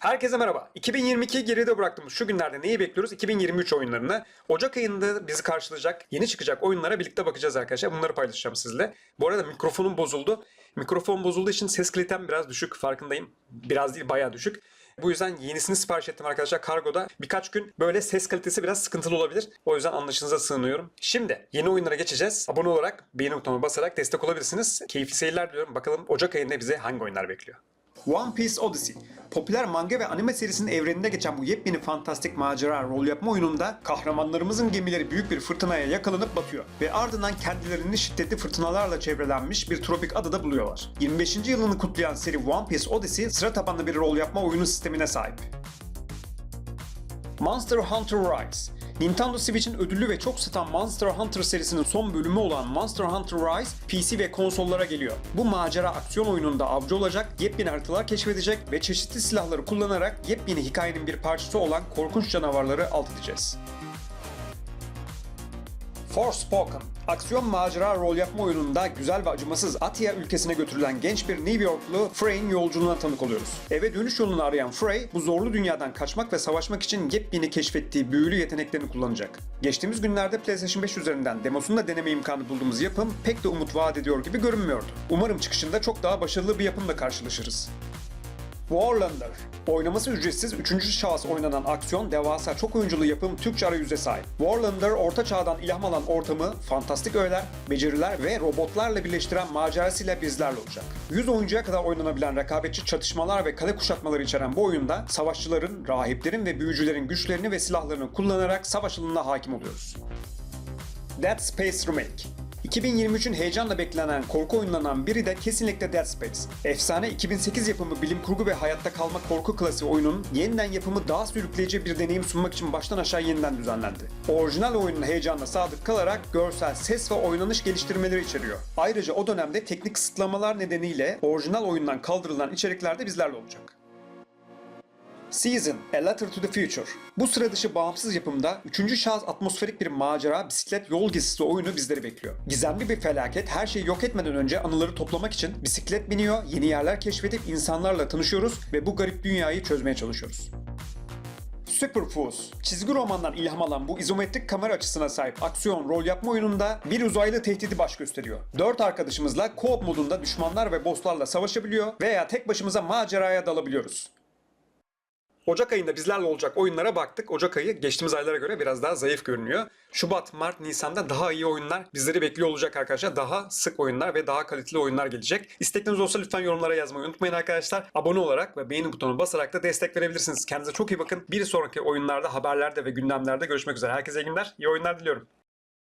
Herkese merhaba. 2022 geride bıraktığımız şu günlerde neyi bekliyoruz? 2023 oyunlarını. Ocak ayında bizi karşılayacak, yeni çıkacak oyunlara birlikte bakacağız arkadaşlar. Bunları paylaşacağım sizle. Bu arada mikrofonum bozuldu. Mikrofon bozulduğu için ses kalitem biraz düşük farkındayım. Biraz değil bayağı düşük. Bu yüzden yenisini sipariş ettim arkadaşlar kargoda. Birkaç gün böyle ses kalitesi biraz sıkıntılı olabilir. O yüzden anlaşınıza sığınıyorum. Şimdi yeni oyunlara geçeceğiz. Abone olarak, beğeni butonuna basarak destek olabilirsiniz. Keyifli seyirler diliyorum. Bakalım Ocak ayında bize hangi oyunlar bekliyor? One Piece Odyssey. Popüler manga ve anime serisinin evreninde geçen bu yepyeni fantastik macera rol yapma oyununda kahramanlarımızın gemileri büyük bir fırtınaya yakalanıp batıyor ve ardından kendilerini şiddetli fırtınalarla çevrelenmiş bir tropik adada buluyorlar. 25. yılını kutlayan seri One Piece Odyssey sıra tabanlı bir rol yapma oyunu sistemine sahip. Monster Hunter Rise. Nintendo Switch'in ödüllü ve çok satan Monster Hunter serisinin son bölümü olan Monster Hunter Rise PC ve konsollara geliyor. Bu macera aksiyon oyununda avcı olacak, yepyeni haritalar keşfedecek ve çeşitli silahları kullanarak yepyeni hikayenin bir parçası olan korkunç canavarları alt edeceğiz. Forspoken. Aksiyon macera rol yapma oyununda güzel ve acımasız Atia ülkesine götürülen genç bir New Yorklu Frey'in yolculuğuna tanık oluyoruz. Eve dönüş yolunu arayan Frey, bu zorlu dünyadan kaçmak ve savaşmak için yepyeni keşfettiği büyülü yeteneklerini kullanacak. Geçtiğimiz günlerde PlayStation 5 üzerinden demosunu da deneme imkanı bulduğumuz yapım pek de umut vaat ediyor gibi görünmüyordu. Umarım çıkışında çok daha başarılı bir yapımla karşılaşırız. Warlander. Oynaması ücretsiz 3. şahıs oynanan aksiyon devasa çok oyunculu yapım Türkçe arayüze sahip. Warlander orta çağdan ilham alan ortamı fantastik öğeler, beceriler ve robotlarla birleştiren macerasıyla bizlerle olacak. 100 oyuncuya kadar oynanabilen rekabetçi çatışmalar ve kale kuşatmaları içeren bu oyunda savaşçıların, rahiplerin ve büyücülerin güçlerini ve silahlarını kullanarak savaş alanına hakim oluyoruz. Dead Space Remake 2023'ün heyecanla beklenen korku oyunlarından biri de kesinlikle Dead Space. Efsane 2008 yapımı bilim kurgu ve hayatta kalma korku klasiği oyunun yeniden yapımı daha sürükleyici bir deneyim sunmak için baştan aşağı yeniden düzenlendi. Orijinal oyunun heyecanına sadık kalarak görsel, ses ve oynanış geliştirmeleri içeriyor. Ayrıca o dönemde teknik kısıtlamalar nedeniyle orijinal oyundan kaldırılan içerikler de bizlerle olacak. Season, A Letter to the Future. Bu sıra dışı bağımsız yapımda 3. şahıs atmosferik bir macera, bisiklet yol gezisi oyunu bizleri bekliyor. Gizemli bir felaket her şeyi yok etmeden önce anıları toplamak için bisiklet biniyor, yeni yerler keşfedip insanlarla tanışıyoruz ve bu garip dünyayı çözmeye çalışıyoruz. Superfoods. Çizgi romandan ilham alan bu izometrik kamera açısına sahip aksiyon rol yapma oyununda bir uzaylı tehdidi baş gösteriyor. Dört arkadaşımızla co-op modunda düşmanlar ve bosslarla savaşabiliyor veya tek başımıza maceraya dalabiliyoruz. Ocak ayında bizlerle olacak oyunlara baktık. Ocak ayı geçtiğimiz aylara göre biraz daha zayıf görünüyor. Şubat, Mart, Nisan'da daha iyi oyunlar bizleri bekliyor olacak arkadaşlar. Daha sık oyunlar ve daha kaliteli oyunlar gelecek. İstekleriniz olsa lütfen yorumlara yazmayı unutmayın arkadaşlar. Abone olarak ve beğeni butonuna basarak da destek verebilirsiniz. Kendinize çok iyi bakın. Bir sonraki oyunlarda, haberlerde ve gündemlerde görüşmek üzere. Herkese iyi günler, iyi oyunlar diliyorum.